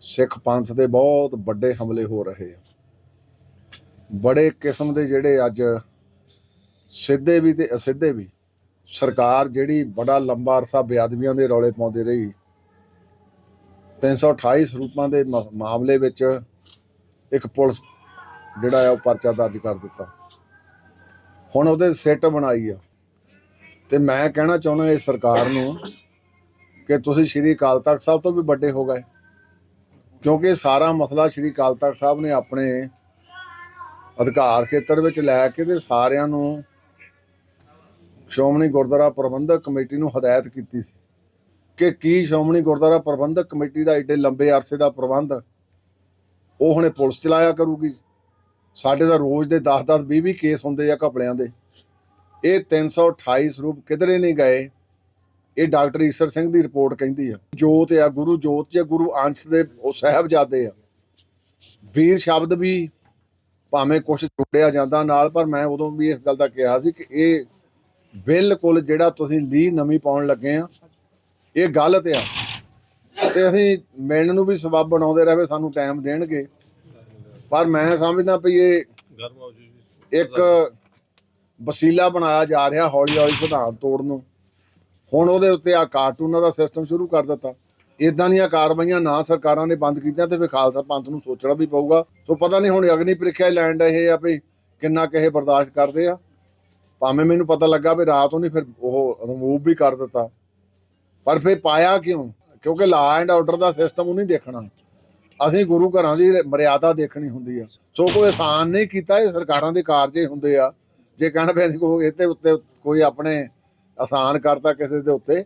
ਸਿੱਖ ਪੰਥ ਦੇ ਬਹੁਤ ਵੱਡੇ ਹਮਲੇ ਹੋ ਰਹੇ ਆ। ਬੜੇ ਕਿਸਮ ਦੇ ਜਿਹੜੇ ਅੱਜ ਸਿੱਧੇ ਵੀ ਤੇ ਅਸਿੱਧੇ ਵੀ ਸਰਕਾਰ ਜਿਹੜੀ ਬੜਾ ਲੰਬਾ ਅਰਸਾ ਬੇਅਦਬੀਆਂ ਦੇ ਰੌਲੇ ਪਾਉਂਦੀ ਰਹੀ। 328 ਸਰੂਪਾਂ ਦੇ ਮਾਮਲੇ ਵਿੱਚ ਇੱਕ ਪੁਲਿਸ ਜਿਹੜਾ ਹੈ ਉਹ ਪਰਚਾ ਦਰਜ ਕਰ ਦਿੱਤਾ। ਹੁਣ ਉਹਦੇ ਸਿੱਟ ਬਣਾਈ ਆ। ਤੇ ਮੈਂ ਕਹਿਣਾ ਚਾਹੁੰਦਾ ਇਸ ਸਰਕਾਰ ਨੂੰ ਕਿ ਤੁਸੀਂ ਸ਼੍ਰੀ ਅਕਾਲ ਤਖਤ ਸਾਹਿਬ ਤੋਂ ਵੀ ਵੱਡੇ ਹੋ ਗਏ। ਕਿਉਂਕਿ ਸਾਰਾ ਮਸਲਾ ਸ਼੍ਰੀ ਅਕਾਲ ਤਖਤ ਸਾਹਿਬ ਨੇ ਆਪਣੇ ਅਧਿਕਾਰ ਖੇਤਰ ਵਿੱਚ ਲੈ ਕੇ ਤੇ ਸਾਰਿਆਂ ਨੂੰ ਸ਼੍ਰੋਮਣੀ ਗੁਰਦੁਆਰਾ ਪ੍ਰਬੰਧਕ ਕਮੇਟੀ ਨੂੰ ਹਦਾਇਤ ਕੀਤੀ ਸੀ ਕਿ ਕੀ ਸ਼੍ਰੋਮਣੀ ਗੁਰਦੁਆਰਾ ਪ੍ਰਬੰਧਕ ਕਮੇਟੀ ਦਾ ਏਡੇ ਲੰਬੇ ਅਰਸੇ ਦਾ ਪ੍ਰਬੰਧ ਉਹ ਹੁਣੇ ਪੁਲਿਸ ਚਲਾਇਆ ਕਰੂਗੀ। ਸਾਡੇ ਦਾ ਰੋਜ਼ ਦੇ 10-10 20-20 ਕੇਸ ਹੁੰਦੇ ਆ ਘਪਲਿਆਂ ਦੇ। ਇਹ 328 ਸਰੂਪ ਕਿਧਰੇ ਨਹੀਂ ਗਏ? ਇਹ ਡਾਕਟਰ ਈਸਰ ਸਿੰਘ ਦੀ ਰਿਪੋਰਟ ਕਹਿੰਦੀ ਆ ਜੋਤ ਆ ਗੁਰੂ ਜੋਤ ਚ ਗੁਰੂ ਅੰਸ਼ ਦੇ ਉਹ ਸਾਹਿਬਜ਼ਾਦੇ ਆ। ਵੀਰ ਸ਼ਬਦ ਵੀ ਭਾਵੇਂ ਕੁਝ ਜੁੜਿਆ ਜਾਂਦਾ ਨਾਲ ਪਰ ਮੈਂ ਉਦੋਂ ਵੀ ਇਸ ਗੱਲ ਦਾ ਕਿਹਾ ਸੀ ਕਿ ਇਹ ਬਿਲਕੁਲ ਜਿਹੜਾ ਤੁਸੀਂ ਲੀ ਨਵੀਂ ਪਾਉਣ ਲੱਗੇ ਆ ਇਹ ਗਲਤ ਆ। ਤੇ ਅਸੀਂ ਮਿਲਣ ਨੂੰ ਵੀ ਸਬਬ ਬਣਾਉਂਦੇ ਰਹੇ ਸਾਨੂੰ ਟਾਈਮ ਦੇਣਗੇ। ਪਰ ਮੈਂ ਸਮਝਦਾ ਵੀ ਇਹ ਇੱਕ ਵਸੀਲਾ ਬਣਾਇਆ ਜਾ ਰਿਹਾ ਹੌਲੀ ਹੌਲੀ ਸਿਧਾਂਤ ਤੋੜਨ ਨੂੰ। ਹੁਣ ਉਹਦੇ ਉੱਤੇ ਆ ਕਾਰਟੂਨਾਂ ਦਾ ਸਿਸਟਮ ਸ਼ੁਰੂ ਕਰ ਦਿੱਤਾ। ਇਦਾਂ ਦੀਆਂ ਕਾਰਵਾਈਆਂ ਨਾ ਸਰਕਾਰਾਂ ਨੇ ਬੰਦ ਕੀਤੀਆਂ ਤੇ ਫਿਰ ਖਾਲਸਾ ਪੰਥ ਨੂੰ ਸੋਚਣਾ ਵੀ ਪਊਗਾ। ਸੋ ਪਤਾ ਨਹੀਂ ਹੁਣ ਅਗਨੀ ਪ੍ਰੀਖਿਆ ਲੈਂਡ ਇਹ ਆ ਵੀ ਕਿੰਨਾ ਕਿਸੇ ਬਰਦਾਸ਼ਤ ਕਰਦੇ ਆ। ਭਾਵੇਂ ਮੈਨੂੰ ਪਤਾ ਲੱਗਾ ਵੀ ਰਾਤ ਉਹਨੇ ਫਿਰ ਉਹ ਰਿਮੂਵ ਵੀ ਕਰ ਦਿੱਤਾ। ਪਰ ਫਿਰ ਪਾਇਆ ਕਿਉਂ? ਕਿਉਂਕਿ law and order the system ਉਹ ਨਹੀਂ ਦੇਖਣਾ। ਅਸੀਂ ਗੁਰੂ ਘਰਾਂ ਦੀ ਮਰਿਆਦਾ ਦੇਖਣੀ ਹੁੰਦੀ ਆ। ਸੋ ਕੋਈ ਆਸਾਨ ਨਹੀਂ ਕੀਤਾ ਇਹ ਸਰਕਾਰਾਂ ਦੇ ਕਾਰਜ ਹੁੰਦੇ ਆ। ਜੇ ਕਹਿਣ ਵੀ ਅਸੀਂ ਕੋਈ ਇਹਦੇ ਉੱਤੇ ਕੋਈ ਆਪਣੇ ਆਸਾਨ ਕਰਤਾ ਕਿਸੇ ਦੇ ਉੱਤੇ।